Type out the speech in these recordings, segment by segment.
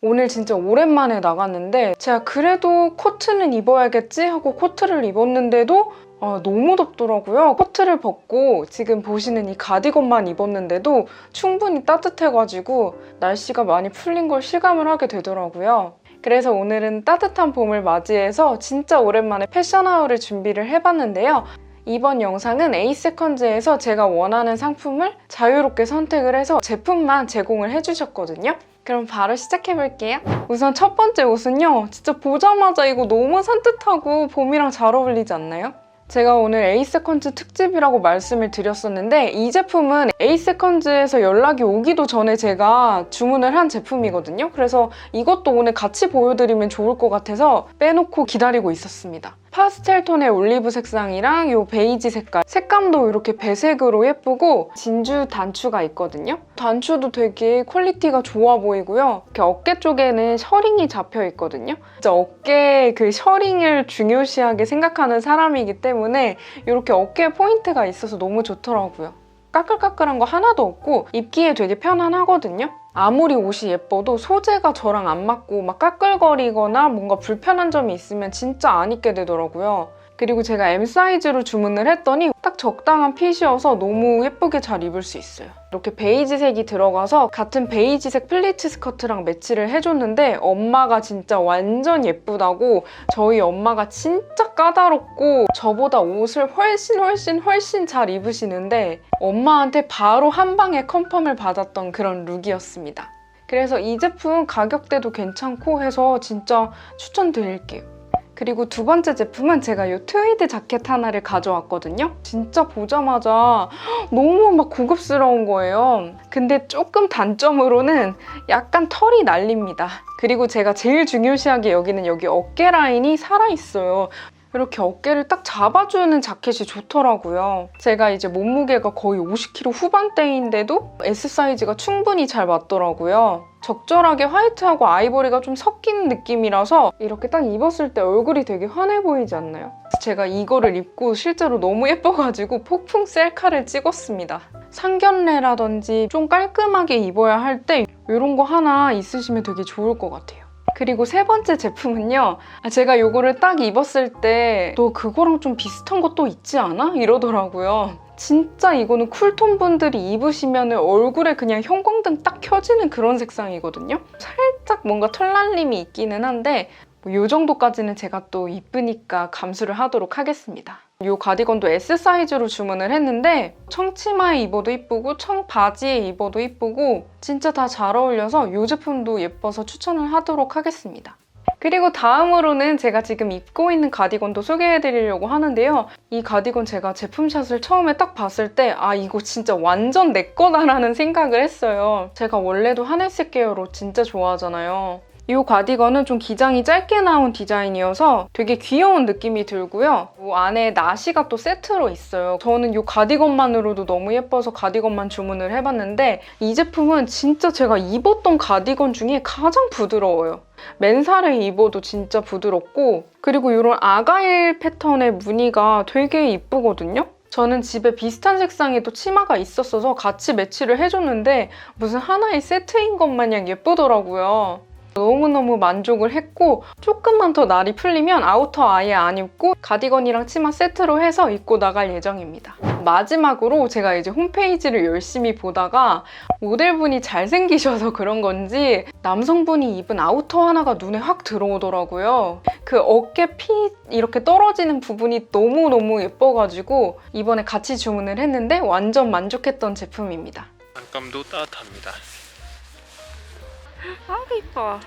오늘 진짜 오랜만에 나갔는데 제가 그래도 코트는 입어야겠지 하고 코트를 입었는데도 아, 너무 덥더라고요. 코트를 벗고 지금 보시는 이 가디건만 입었는데도 충분히 따뜻해가지고 날씨가 많이 풀린 걸 실감을 하게 되더라고요. 그래서 오늘은 따뜻한 봄을 맞이해서 진짜 오랜만에 패션하울을 준비를 해봤는데요. 이번 영상은 에이세컨즈에서 제가 원하는 상품을 자유롭게 선택을 해서 제품만 제공을 해주셨거든요. 그럼 바로 시작해볼게요. 우선 첫 번째 옷은요. 진짜 보자마자 이거 너무 산뜻하고 봄이랑 잘 어울리지 않나요? 제가 오늘 에이세컨즈 특집이라고 말씀을 드렸었는데 이 제품은 에이세컨즈에서 연락이 오기도 전에 제가 주문을 한 제품이거든요. 그래서 이것도 오늘 같이 보여드리면 좋을 것 같아서 빼놓고 기다리고 있었습니다. 파스텔 톤의 올리브 색상이랑 이 베이지 색깔 색감도 이렇게 배색으로 예쁘고 진주 단추가 있거든요. 단추도 되게 퀄리티가 좋아 보이고요. 이렇게 어깨 쪽에는 셔링이 잡혀 있거든요. 진짜 어깨 그 셔링을 중요시하게 생각하는 사람이기 때문에 이렇게 어깨에 포인트가 있어서 너무 좋더라고요. 까끌까끌한 거 하나도 없고 입기에 되게 편안하거든요. 아무리 옷이 예뻐도 소재가 저랑 안 맞고 막 까끌거리거나 뭔가 불편한 점이 있으면 진짜 안 입게 되더라고요. 그리고 제가 M 사이즈로 주문을 했더니 딱 적당한 핏이어서 너무 예쁘게 잘 입을 수 있어요. 이렇게 베이지색이 들어가서 같은 베이지색 플리츠 스커트랑 매치를 해줬는데 엄마가 진짜 완전 예쁘다고 저희 엄마가 진짜 까다롭고 저보다 옷을 훨씬 훨씬 훨씬 잘 입으시는데 엄마한테 바로 한 방에 컨펌을 받았던 그런 룩이었습니다. 그래서 이 제품 가격대도 괜찮고 해서 진짜 추천드릴게요. 그리고 두 번째 제품은 제가 이 트위드 자켓 하나를 가져왔거든요. 진짜 보자마자 너무 막 고급스러운 거예요. 근데 조금 단점으로는 약간 털이 날립니다. 그리고 제가 제일 중요시하게 여기는 여기 어깨 라인이 살아있어요. 이렇게 어깨를 딱 잡아주는 자켓이 좋더라고요. 제가 이제 몸무게가 거의 50kg 후반대인데도 S 사이즈가 충분히 잘 맞더라고요. 적절하게 화이트하고 아이보리가 좀 섞인 느낌이라서 이렇게 딱 입었을 때 얼굴이 되게 환해 보이지 않나요? 제가 이거를 입고 실제로 너무 예뻐가지고 폭풍 셀카를 찍었습니다. 상견례라든지 좀 깔끔하게 입어야 할 때 이런 거 하나 있으시면 되게 좋을 것 같아요. 그리고 세 번째 제품은요. 아, 제가 이거를 딱 입었을 때너 그거랑 좀 비슷한 것도 있지 않아? 이러더라고요. 진짜 이거는 쿨톤 분들이 입으시면 얼굴에 그냥 형광등 딱 켜지는 그런 색상이거든요. 살짝 뭔가 털날림이 있기는 한데 뭐이 정도까지는 제가 또 이쁘니까 감수를 하도록 하겠습니다. 이 가디건도 S 사이즈로 주문을 했는데 청치마에 입어도 이쁘고 청바지에 입어도 이쁘고 진짜 다 잘 어울려서 이 제품도 예뻐서 추천을 하도록 하겠습니다. 그리고 다음으로는 제가 지금 입고 있는 가디건도 소개해드리려고 하는데요. 이 가디건 제가 제품샷을 처음에 딱 봤을 때 아 이거 진짜 완전 내 거다라는 생각을 했어요. 제가 원래도 하늘색 계열옷 진짜 좋아하잖아요. 이 가디건은 좀 기장이 짧게 나온 디자인이어서 되게 귀여운 느낌이 들고요. 이 안에 나시가 또 세트로 있어요. 저는 이 가디건만으로도 너무 예뻐서 가디건만 주문을 해봤는데 이 제품은 진짜 제가 입었던 가디건 중에 가장 부드러워요. 맨살에 입어도 진짜 부드럽고 그리고 이런 아가일 패턴의 무늬가 되게 이쁘거든요. 저는 집에 비슷한 색상의 또 치마가 있었어서 같이 매치를 해줬는데 무슨 하나의 세트인 것 마냥 예쁘더라고요. 너무너무 만족을 했고 조금만 더 날이 풀리면 아우터 아예 안 입고 가디건이랑 치마 세트로 해서 입고 나갈 예정입니다. 마지막으로 제가 이제 홈페이지를 열심히 보다가 모델분이 잘생기셔서 그런 건지 남성분이 입은 아우터 하나가 눈에 확 들어오더라고요. 그 어깨 핏 이렇게 떨어지는 부분이 너무너무 예뻐가지고 이번에 같이 주문을 했는데 완전 만족했던 제품입니다. 안감도 따뜻합니다. 아 이뻐.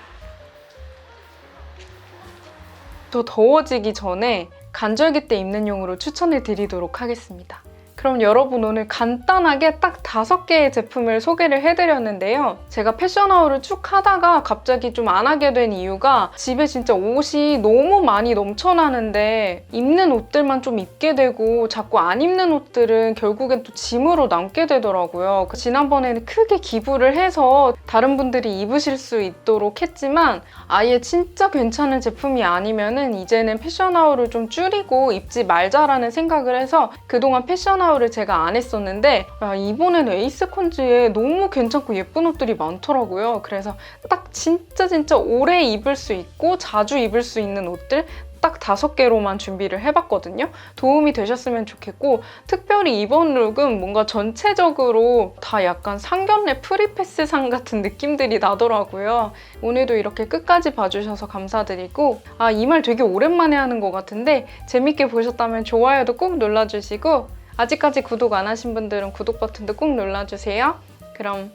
더 더워지기 전에 간절기 때 입는 용으로 추천을 드리도록 하겠습니다. 그럼 여러분 오늘 간단하게 딱 다섯 개의 제품을 소개를 해드렸는데요. 제가 패션하울을 쭉 하다가 갑자기 좀 안 하게 된 이유가 집에 진짜 옷이 너무 많이 넘쳐나는데 입는 옷들만 좀 입게 되고 자꾸 안 입는 옷들은 결국엔 또 짐으로 남게 되더라고요. 그 지난번에는 크게 기부를 해서 다른 분들이 입으실 수 있도록 했지만 아예 진짜 괜찮은 제품이 아니면은 이제는 패션하울을 좀 줄이고 입지 말자라는 생각을 해서 그동안 패션하울 타올을 제가 안 했었는데 야, 이번에는 에이스 컨즈에 너무 괜찮고 예쁜 옷들이 많더라고요. 그래서 딱 진짜 진짜 오래 입을 수 있고 자주 입을 수 있는 옷들 딱 다섯 개로만 준비를 해봤거든요. 도움이 되셨으면 좋겠고 특별히 이번 룩은 뭔가 전체적으로 다 약간 상견례 프리패스상 같은 느낌들이 나더라고요. 오늘도 이렇게 끝까지 봐주셔서 감사드리고 아 이 말 되게 오랜만에 하는 것 같은데 재밌게 보셨다면 좋아요도 꾹 눌러주시고 아직까지 구독 안 하신 분들은 구독 버튼도 꼭 눌러주세요. 그럼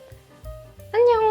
안녕!